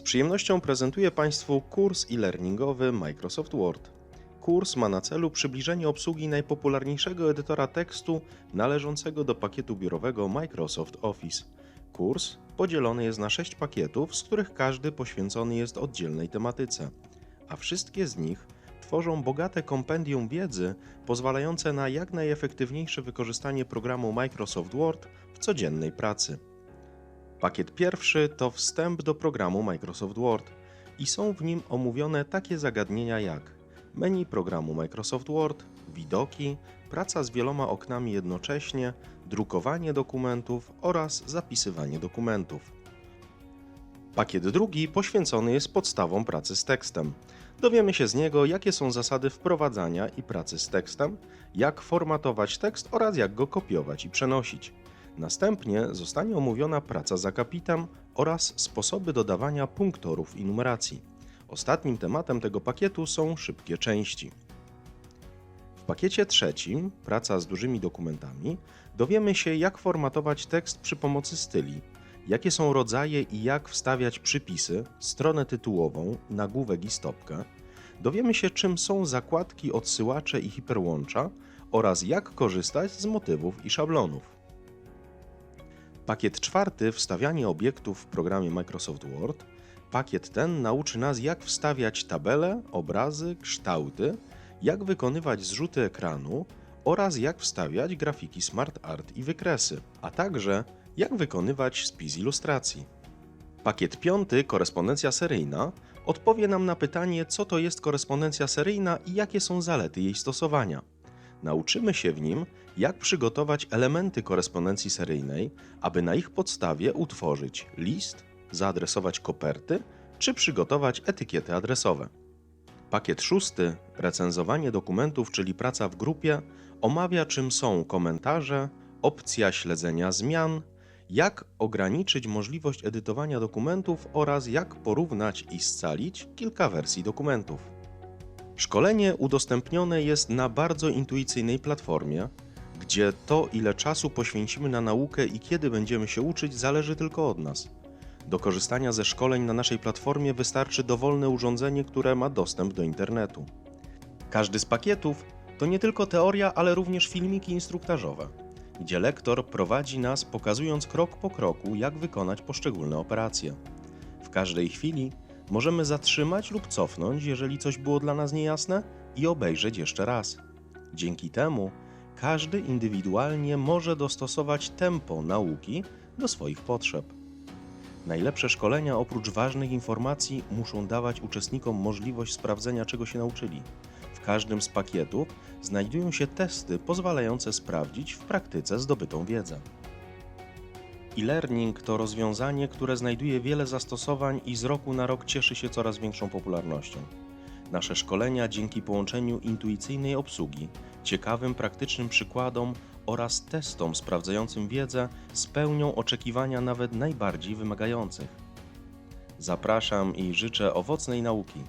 przyjemnością prezentuję Państwu kurs e-learningowy Microsoft Word. Kurs ma na celu przybliżenie obsługi najpopularniejszego edytora tekstu należącego do pakietu biurowego Microsoft Office. Kurs podzielony jest na sześć pakietów, z których każdy poświęcony jest oddzielnej tematyce, a wszystkie z nich tworzą bogate kompendium wiedzy pozwalające na jak najefektywniejsze wykorzystanie programu Microsoft Word w codziennej pracy. Pakiet pierwszy to wstęp do programu Microsoft Word i są w nim omówione takie zagadnienia jak menu programu Microsoft Word, widoki, praca z wieloma oknami jednocześnie, drukowanie dokumentów oraz zapisywanie dokumentów. Pakiet drugi poświęcony jest podstawom pracy z tekstem. Dowiemy się z niego, jakie są zasady wprowadzania i pracy z tekstem, jak formatować tekst oraz jak go kopiować i przenosić. Następnie zostanie omówiona praca z akapitem oraz sposoby dodawania punktorów i numeracji. Ostatnim tematem tego pakietu są szybkie części. W pakiecie trzecim, praca z dużymi dokumentami, dowiemy się, jak formatować tekst przy pomocy styli, jakie są rodzaje i jak wstawiać przypisy, stronę tytułową, nagłówek i stopkę. Dowiemy się, czym są zakładki, odsyłacze i hiperłącza oraz jak korzystać z motywów i szablonów. Pakiet czwarty wstawianie obiektów w programie Microsoft Word. Pakiet ten nauczy nas, jak wstawiać tabele, obrazy, kształty, jak wykonywać zrzuty ekranu oraz jak wstawiać grafiki Smart Art i wykresy, a także jak wykonywać spis ilustracji. Pakiet piąty, korespondencja seryjna, odpowie nam na pytanie, co to jest korespondencja seryjna i jakie są zalety jej stosowania. Nauczymy się w nim, jak przygotować elementy korespondencji seryjnej, aby na ich podstawie utworzyć list, zaadresować koperty czy przygotować etykiety adresowe. Pakiet szósty, recenzowanie dokumentów, czyli praca w grupie, omawia czym są komentarze, opcja śledzenia zmian, jak ograniczyć możliwość edytowania dokumentów oraz jak porównać i scalić kilka wersji dokumentów. Szkolenie udostępnione jest na bardzo intuicyjnej platformie, gdzie to, ile czasu poświęcimy na naukę i kiedy będziemy się uczyć, zależy tylko od nas. Do korzystania ze szkoleń na naszej platformie wystarczy dowolne urządzenie, które ma dostęp do internetu. Każdy z pakietów to nie tylko teoria, ale również filmiki instruktażowe, gdzie lektor prowadzi nas pokazując krok po kroku, jak wykonać poszczególne operacje. W każdej chwili możemy zatrzymać lub cofnąć, jeżeli coś było dla nas niejasne, i obejrzeć jeszcze raz. Dzięki temu każdy indywidualnie może dostosować tempo nauki do swoich potrzeb. Najlepsze szkolenia oprócz ważnych informacji muszą dawać uczestnikom możliwość sprawdzenia, czego się nauczyli. W każdym z pakietów znajdują się testy pozwalające sprawdzić w praktyce zdobytą wiedzę. E-learning to rozwiązanie, które znajduje wiele zastosowań i z roku na rok cieszy się coraz większą popularnością. Nasze szkolenia dzięki połączeniu intuicyjnej obsługi, ciekawym praktycznym przykładom oraz testom sprawdzającym wiedzę spełnią oczekiwania nawet najbardziej wymagających. Zapraszam i życzę owocnej nauki.